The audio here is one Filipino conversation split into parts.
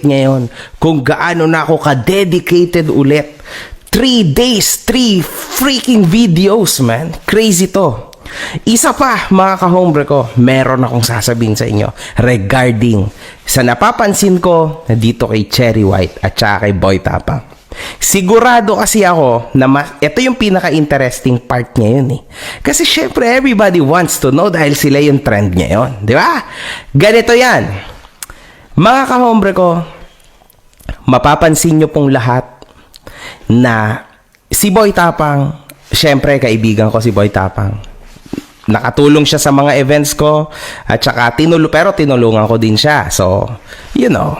update ngayon kung gaano na ako ka-dedicated ulit. Three days, three freaking videos, man. Crazy to. Isa pa, mga ka-hombre ko, meron akong sasabihin sa inyo regarding sa napapansin ko na dito kay Cherry White at saka kay Boy Tapang. Sigurado kasi ako na mas, ito yung pinaka-interesting part ngayon eh. Kasi syempre everybody wants to know dahil sila yung trend ngayon. Di ba? Ganito yan. Mga kahombre ko, mapapansin nyo pong lahat na si Boy Tapang, syempre kaibigan ko si Boy Tapang. Nakatulong siya sa mga events ko at saka tinulo pero tinulungan ko din siya. So, you know,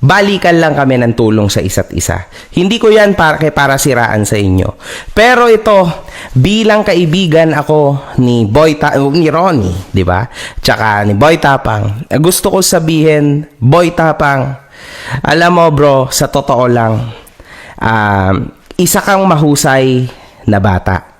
balikan lang kami ng tulong sa isa't isa. Hindi ko yan para, para siraan sa inyo. Pero ito, bilang kaibigan ako ni Boy Ta- ni Ronnie, di ba? Tsaka ni Boy Tapang. Gusto ko sabihin, Boy Tapang, alam mo bro, sa totoo lang, um, isa kang mahusay na bata.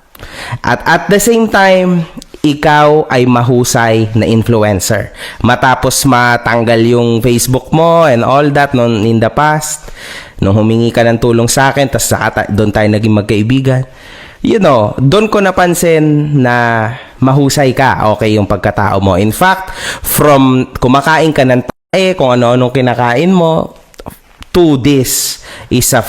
At at the same time, ikaw ay mahusay na influencer. Matapos matanggal yung Facebook mo and all that noon in the past, nung humingi ka ng tulong sa akin, tapos ta- doon tayo naging magkaibigan. You know, doon ko napansin na mahusay ka, okay yung pagkatao mo. In fact, from kumakain ka ng tae, kung ano-anong kinakain mo, to this is a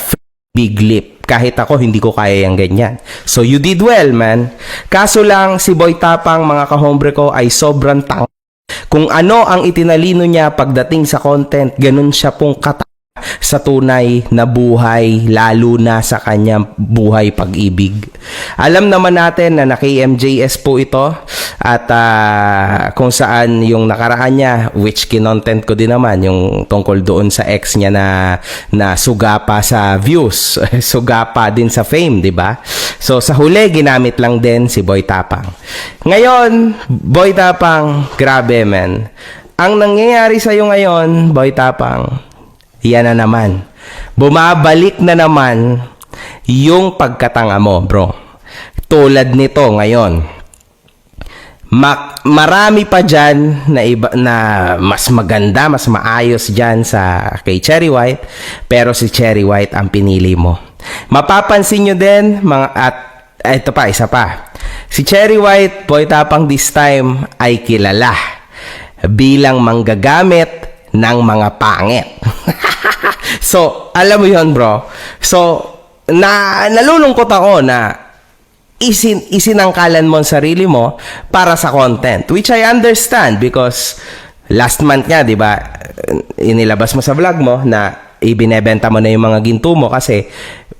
big leap. Kahit ako, hindi ko kaya yung ganyan. So, you did well, man. Kaso lang, si Boy Tapang, mga kahombre ko, ay sobrang tang. Kung ano ang itinalino niya pagdating sa content, ganun siya pong kata sa tunay na buhay, lalo na sa kanyang buhay pag-ibig. Alam naman natin na naki-MJS po ito at ah, kung saan yung nakaraan niya, which kinontent ko din naman, yung tungkol doon sa ex niya na, na sugapa sa views, sugapa din sa fame, di ba? So sa huli, ginamit lang din si Boy Tapang. Ngayon, Boy Tapang, grabe man. Ang nangyayari sa'yo ngayon, Boy Tapang, yan na naman. Bumabalik na naman yung pagkatanga mo, bro. Tulad nito ngayon. Ma- marami pa dyan na, iba, na mas maganda, mas maayos dyan sa kay Cherry White, pero si Cherry White ang pinili mo. Mapapansin nyo din, mga, at ah, ito pa, isa pa. Si Cherry White, Boy Tapang this time, ay kilala bilang manggagamit ng mga pangit. so, alam mo yon bro. So, na nalulungkot ako na isin isinangkalan mo ang sarili mo para sa content which I understand because last month nga 'di ba inilabas mo sa vlog mo na ibinebenta mo na yung mga ginto mo kasi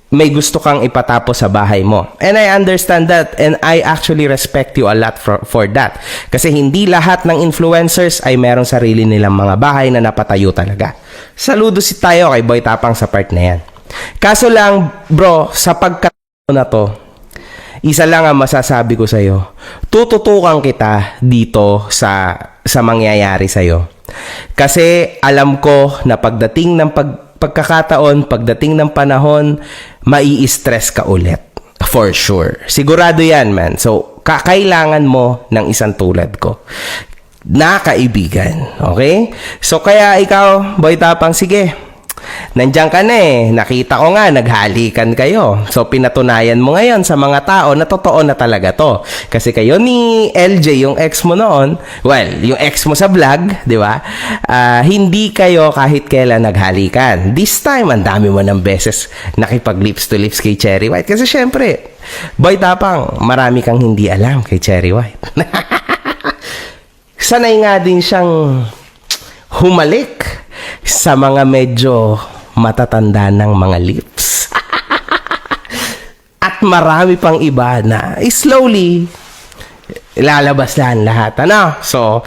may gusto kang ipatapos sa bahay mo. And I understand that and I actually respect you a lot for, for that. Kasi hindi lahat ng influencers ay merong sarili nilang mga bahay na napatayo talaga. Saludo si tayo kay Boy Tapang sa part na yan. Kaso lang, bro, sa pagkat na to, isa lang ang masasabi ko sa'yo. Tututukan kita dito sa, sa mangyayari sa'yo. Kasi alam ko na pagdating ng pag, pagkakataon, pagdating ng panahon, mai-stress ka ulit. For sure. Sigurado yan, man. So, kakailangan mo ng isang tulad ko na kaibigan. Okay? So, kaya ikaw, Boy Tapang, sige, Nandiyan ka na eh. Nakita ko nga, naghalikan kayo. So, pinatunayan mo ngayon sa mga tao na totoo na talaga to. Kasi kayo ni LJ, yung ex mo noon, well, yung ex mo sa vlog, di ba? Ah, hindi kayo kahit kailan naghalikan. This time, ang dami mo ng beses nakipag lips to lips kay Cherry White. Kasi syempre, boy tapang, marami kang hindi alam kay Cherry White. Sanay nga din siyang humalik sa mga medyo matatanda ng mga lips. At marami pang iba na slowly lalabas lahat. Ano? So,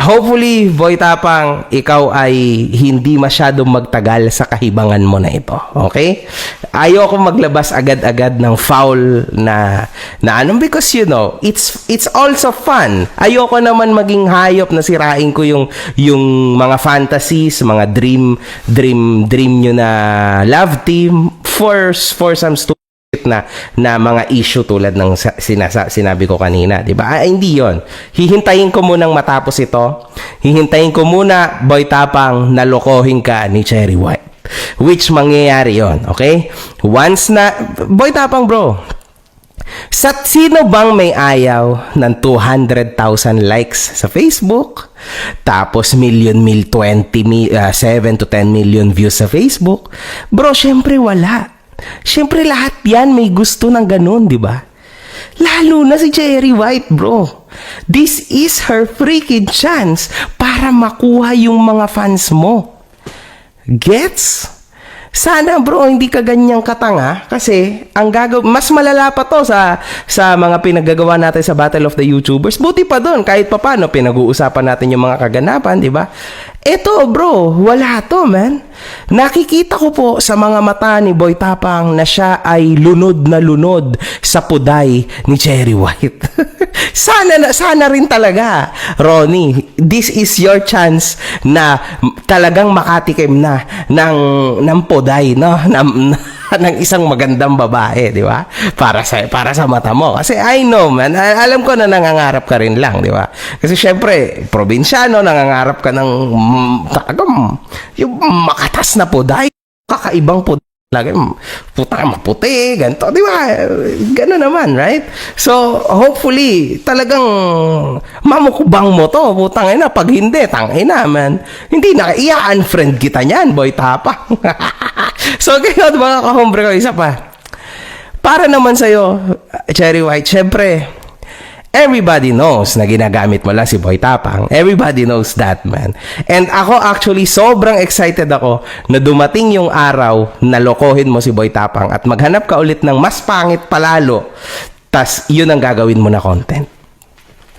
hopefully, Boy Tapang, ikaw ay hindi masyadong magtagal sa kahibangan mo na ito. Okay? Ayoko maglabas agad-agad ng foul na, na ano because you know, it's it's also fun. Ayoko naman maging hayop na sirain ko yung yung mga fantasies, mga dream dream dream nyo na love team for for some stupid na na mga issue tulad ng sa- sinasa, sinabi ko kanina, 'di ba? Ah, hindi 'yon. Hihintayin ko munang matapos ito. Hihintayin ko muna boy tapang nalokohin ka ni Cherry White. Which mangyayari 'yon, okay? Once na boy tapang bro, sa sino bang may ayaw ng 200,000 likes sa Facebook? Tapos million mil 20 mi, ah, 7 to 10 million views sa Facebook? Bro, syempre wala. Syempre lahat 'yan may gusto ng ganun, 'di ba? Lalo na si Cherry White, bro. This is her freaking chance para makuha yung mga fans mo. Gets? Sana bro, hindi ka ganyang katanga kasi ang gagaw mas malala pa to sa sa mga pinaggagawa natin sa Battle of the YouTubers. Buti pa doon kahit papaano pinag-uusapan natin yung mga kaganapan, di ba? Eto bro, wala to man. Nakikita ko po sa mga mata ni Boy Tapang na siya ay lunod na lunod sa puday ni Cherry White. sana na sana rin talaga, Ronnie. This is your chance na talagang makatikim na ng ng poday, no? Ng, ng isang magandang babae, di ba? Para sa para sa mata mo. Kasi I know, man. Alam ko na nangangarap ka rin lang, di ba? Kasi syempre, probinsyano, nangangarap ka ng mm, talagang yung makatas na poday, kakaibang poday. Lagi, puta, maputi, ganito, di ba? Gano'n naman, right? So, hopefully, talagang mamukbang mo to, putang ina, pag hindi, tangina, man. Hindi na, iya-unfriend kita niyan, boy tapa. so, ganyan, mga kahombre ko, isa pa. Para naman sa'yo, Cherry White, syempre, everybody knows na ginagamit mo lang si Boy Tapang. Everybody knows that, man. And ako actually, sobrang excited ako na dumating yung araw na lokohin mo si Boy Tapang at maghanap ka ulit ng mas pangit palalo. Tas, yun ang gagawin mo na content.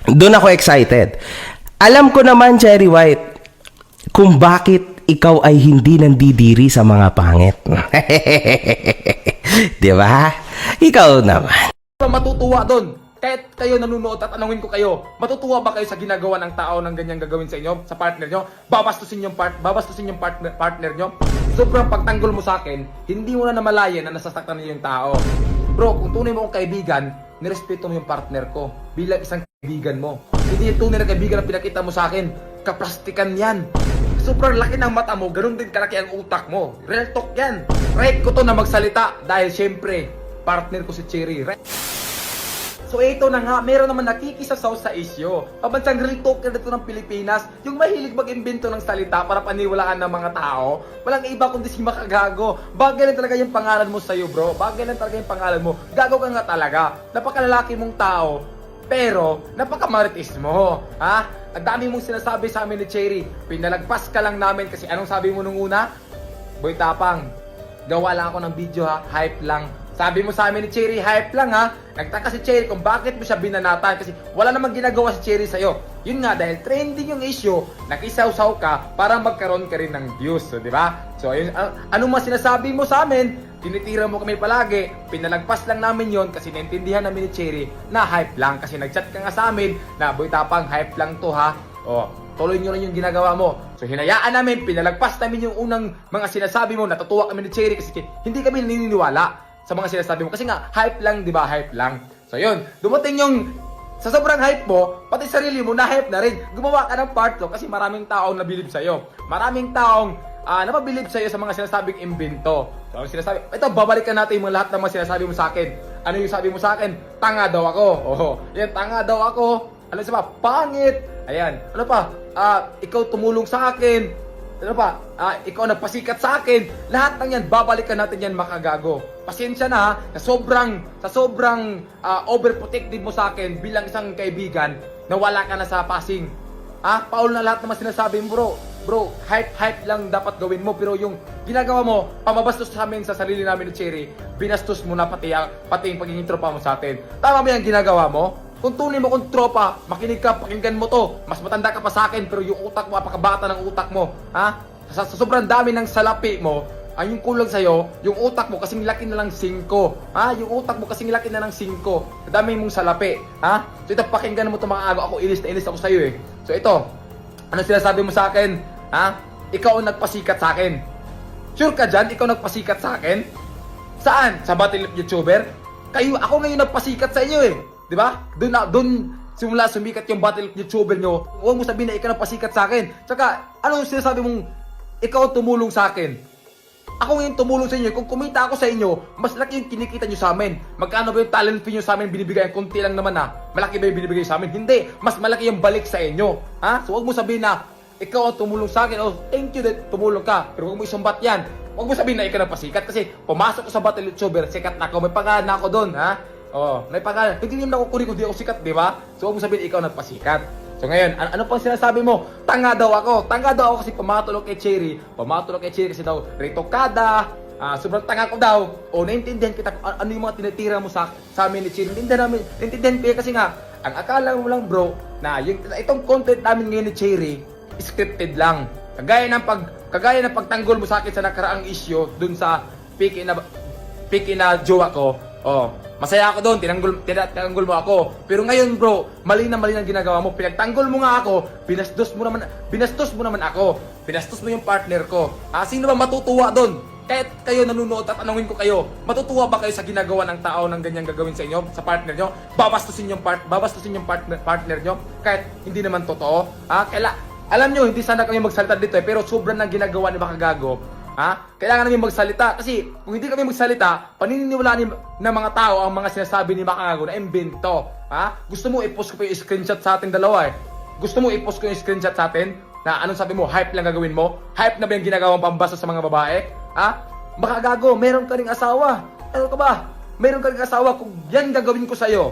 Doon ako excited. Alam ko naman, Cherry White, kung bakit ikaw ay hindi nandidiri sa mga pangit. Di ba? Ikaw naman. Matutuwa doon. Kahit kayo nanonood at tanungin ko kayo, matutuwa ba kayo sa ginagawa ng tao ng ganyang gagawin sa inyo, sa partner nyo? Babastusin yung, part, babastusin yung partner, partner nyo? Sobrang pagtanggol mo sa akin, hindi mo na namalayan na nasasaktan niyo yung tao. Bro, kung tunay mo akong kaibigan, nirespeto mo yung partner ko bilang isang kaibigan mo. Hindi yung tunay na kaibigan na pinakita mo sa akin. Kaplastikan yan. Sobrang laki ng mata mo, ganun din kalaki ang utak mo. Real talk yan. Right ko to na magsalita dahil syempre, partner ko si Cherry. Right? So ito na nga, meron naman nakikisasaw sa isyo. Pabansang real talker dito ng Pilipinas, yung mahilig mag-imbento ng salita para paniwalaan ng mga tao, walang iba kundi si Makagago. Bagay lang talaga yung pangalan mo sa'yo bro, bagay lang talaga yung pangalan mo. Gago ka nga talaga, napakalalaki mong tao, pero napakamaritis mo. Ha? Ang dami mong sinasabi sa amin ni Cherry, pinalagpas ka lang namin kasi anong sabi mo nung una? Boy Tapang, gawa lang ako ng video ha, hype lang. Sabi mo sa amin ni Cherry, hype lang ha. Nagtaka si Cherry kung bakit mo siya binanatan kasi wala namang ginagawa si Cherry sa'yo. Yun nga, dahil trending yung issue, nakisaw-saw ka para magkaroon ka rin ng views, so, di ba? So, ayun, an- anong mas sinasabi mo sa amin, tinitira mo kami palagi, pinalagpas lang namin yon kasi naintindihan namin ni Cherry na hype lang kasi nagchat ka nga sa amin na boy tapang hype lang to ha. O, tuloy nyo rin yung ginagawa mo. So hinayaan namin, pinalagpas namin yung unang mga sinasabi mo, natutuwa kami ni Cherry kasi hindi kami naniniwala sa mga sinasabi mo. Kasi nga, hype lang, di ba? Hype lang. So yun, dumating yung sa sobrang hype mo, pati sarili mo na-hype na rin. Gumawa ka ng part 2 kasi maraming taong nabilib sa'yo. Maraming taong ah napabilib sa'yo sa mga sinasabing imbento. So, ang sinasabi, ito, babalikan natin yung lahat ng mga sinasabi mo sa akin. Ano yung sabi mo sa akin? Tanga daw ako. Oo, yan, tanga daw ako. Ano sa pa? Pangit. Ayan. Ano pa? Ah, ikaw tumulong sa akin. Ano pa? Ah, ikaw nagpasikat sa akin. Lahat ng yan, babalikan natin yan makagago. Pasensya na ha, sa sobrang, sa sobrang ah, overprotective mo sa akin bilang isang kaibigan na wala ka na sa passing. Ah, Paul na lahat naman sinasabi mo bro. Bro, hype-hype lang dapat gawin mo pero yung ginagawa mo, pamabastos sa amin sa sarili namin ni Cherry, binastos mo na pati, ang- pati yung pagiging tropa mo sa atin. Tama ba yung ginagawa mo? Kung tunay mo kung tropa, makinig ka, pakinggan mo to. Mas matanda ka pa sa akin, pero yung utak mo, apakabata ng utak mo. Ha? Sa, sa sobrang dami ng salapi mo, ay yung kulang sa'yo, yung utak mo kasing laki na lang 5. Ha? Yung utak mo kasing laki na ng 5. Sa dami mong salapi. Ha? So ito, pakinggan mo ito mga agaw. Ako, inis na inis ako sa'yo eh. So ito, ano sinasabi mo sa akin? Ha? Ikaw ang nagpasikat sa akin. Sure ka dyan? Ikaw nagpasikat sa akin? Saan? Sa Battle of YouTuber? Kayo, ako ngayon nagpasikat sa inyo eh. Di ba? Doon na, doon simula sumikat yung Battle YouTuber nyo. Huwag mo sabihin na ikaw nagpasikat sa akin. Tsaka, ano yung sinasabi mong ikaw tumulong sa akin? Ako ngayon tumulong sa inyo. Kung kumita ako sa inyo, mas laki yung kinikita nyo sa amin. Magkano ba yung talent fee nyo sa amin binibigay? Kunti lang naman ha. Malaki ba yung binibigay sa amin? Hindi. Mas malaki yung balik sa inyo. Ha? So huwag mo sabihin na ikaw ang tumulong sa akin. Oh, thank you that tumulong ka. Pero huwag mo isumbat yan. Huwag mo sabihin na ikaw na pasikat. Kasi pumasok ko sa Battle YouTuber, sikat na ako. May pangalan na ako doon. Ha? Oh, may pangalan. Hindi naman ako kung di ako sikat, di ba? So huwag mo sabihin ikaw nagpasikat. So ngayon, an- ano pang sinasabi mo? Tanga daw ako. Tanga daw ako kasi pumatulog kay Cherry. Pumatulog kay Cherry kasi daw retokada. Ah, sobrang tanga ko daw. O naintindihan kita kung an- ano yung mga tinitira mo sa sa amin ni Cherry. Naintindihan namin. Naintindihan ko kasi nga ang akala mo lang bro na yung itong content namin ngayon ni Cherry scripted lang. Kagaya ng pag kagaya ng pagtanggol mo sa akin sa nakaraang issue dun sa piki na piki na jowa ko. Oh, masaya ako doon, tinanggol, tina- tinanggol mo ako. Pero ngayon bro, mali na mali ang ginagawa mo. Pinagtanggol mo nga ako, binastos mo naman, binastos mo naman ako. Binastos mo yung partner ko. Ah, sino ba matutuwa doon? Kahit kayo nanonood at tanungin ko kayo, matutuwa ba kayo sa ginagawa ng tao ng ganyang gagawin sa inyo, sa partner nyo? Babastusin yung part, babastusin yung partner, partner nyo kahit hindi naman totoo. Ah, kaila, alam nyo, hindi sana kami magsalita dito eh, pero sobrang nang ginagawa ni Makagago. Ha? Kailangan namin magsalita kasi kung hindi kami magsalita, paniniwalaan ni- ng mga tao ang mga sinasabi ni Makagago na imbento. Ha? Gusto mo i-post ko pa yung screenshot sa ating dalawa eh. Gusto mo i-post ko yung screenshot sa atin na anong sabi mo, hype lang gagawin mo? Hype na ba yung ginagawang pambasa sa mga babae? Ha? Makagago, meron ka ring asawa. Ano ka ba? Meron ka ring asawa kung yan gagawin ko sa'yo.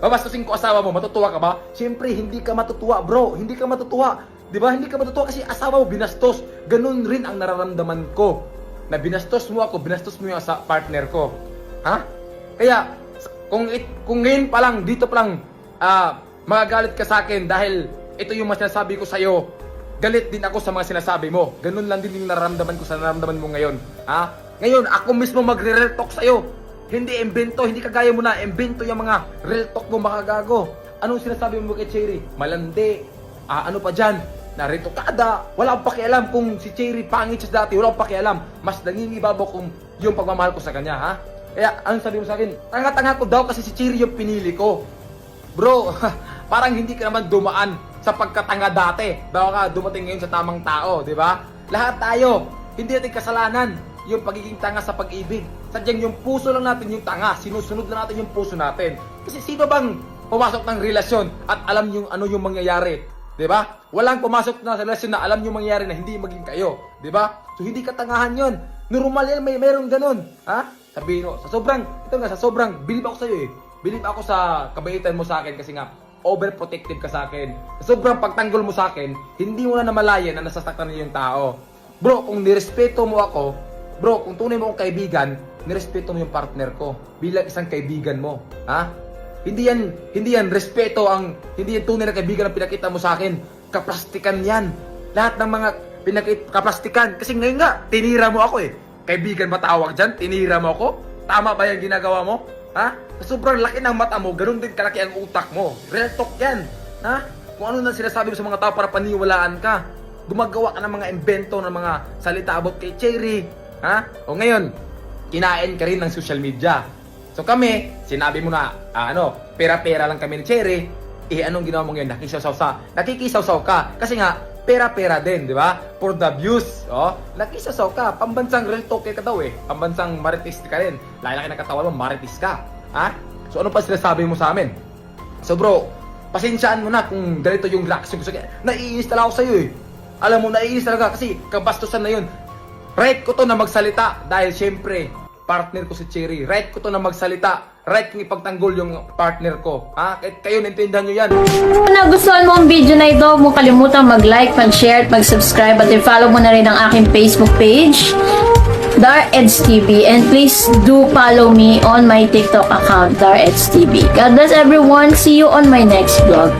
Babastusin ko asawa mo, matutuwa ka ba? Siyempre, hindi ka matutuwa, bro. Hindi ka matutuwa. 'Di ba? Hindi ka matutuwa kasi asawa mo binastos. Ganun rin ang nararamdaman ko. Na binastos mo ako, binastos mo yung asa- partner ko. Ha? Kaya kung it, kung ngayon pa lang dito pa lang ah magagalit ka sa akin dahil ito yung mas sinasabi ko sa iyo. Galit din ako sa mga sinasabi mo. Ganun lang din yung nararamdaman ko sa nararamdaman mo ngayon. Ha? Ngayon, ako mismo magre-real talk sa'yo. Hindi embento, hindi kagaya mo na embento yung mga real talk mo makagago. Anong sinasabi mo kay Cherry? Malandi. Ah, ano pa dyan? Narito kada. Wala akong pakialam kung si Cherry pangit siya dati. Wala akong pakialam. Mas nangingibabaw kung yung pagmamahal ko sa kanya, ha? Kaya, anong sabi mo sa akin? Tanga-tanga ko daw kasi si Cherry yung pinili ko. Bro, parang hindi ka naman dumaan sa pagkatanga dati. Bago ka dumating ngayon sa tamang tao, di ba? Lahat tayo, hindi natin kasalanan yung pagiging tanga sa pag-ibig. Sadyang yung puso lang natin yung tanga, sinusunod lang natin yung puso natin. Kasi sino bang pumasok ng relasyon at alam yung ano yung mangyayari? 'Di ba? Walang pumasok na sa relasyon na alam yung mangyayari na hindi maging kayo, 'di ba? So hindi katangahan 'yon. Normal yan, may meron ganun. Ha? Sabihin mo, sa sobrang, ito nga, sa sobrang, believe ako sa iyo eh. Believe ako sa kabaitan mo sa akin kasi nga, overprotective ka sa akin. Sobrang pagtanggol mo sa akin, hindi mo na namalayan na nasasaktan niyo yung tao. Bro, kung nirespeto mo ako, bro, kung tunay mo akong kaibigan, nirespeto mo yung partner ko bilang isang kaibigan mo. Ha? Hindi yan, hindi yan respeto ang, hindi yan tunay na kaibigan ang pinakita mo sa akin. Kaplastikan yan. Lahat ng mga pinakit, kaplastikan. Kasi ngayon nga, tinira mo ako eh. Kaibigan ba tawag dyan? Tinira mo ako? Tama ba yung ginagawa mo? Ha? Sobrang laki ng mata mo, ganun din kalaki ang utak mo. Real talk yan. Ha? Kung ano na sinasabi mo sa mga tao para paniwalaan ka. Gumagawa ka ng mga invento ng mga salita about kay Cherry. Ha? O ngayon, kinain ka rin ng social media. So kami, sinabi mo na, ah, ano, pera-pera lang kami ni Cherry. Eh, anong ginawa mo ngayon? Nakikisaw sa, nakikisaw ka. Kasi nga, pera-pera din, di ba? For the views, oh. Nakisasaw ka. Pambansang real talk ka daw eh. Pambansang maritis ka rin. Laki-laki ng katawan mo, maritis ka. Ha? So ano pa sinasabi mo sa amin? So bro, pasensyaan mo na kung ganito yung reaction ko sa Naiinis talaga ako sa'yo eh. Alam mo, naiinis talaga kasi kabastusan na yun. Right ko to na magsalita dahil syempre, partner ko si Cherry. Right ko to na magsalita. Right kong ipagtanggol yung partner ko. Ha? Kahit kayo, naintindihan nyo yan. Kung nagustuhan mo ang video na ito, huwag kalimutan mag-like, mag-share, mag-subscribe at i-follow mo na rin ang aking Facebook page, Dar Eds TV. And please do follow me on my TikTok account, Dar Eds TV. God bless everyone. See you on my next vlog.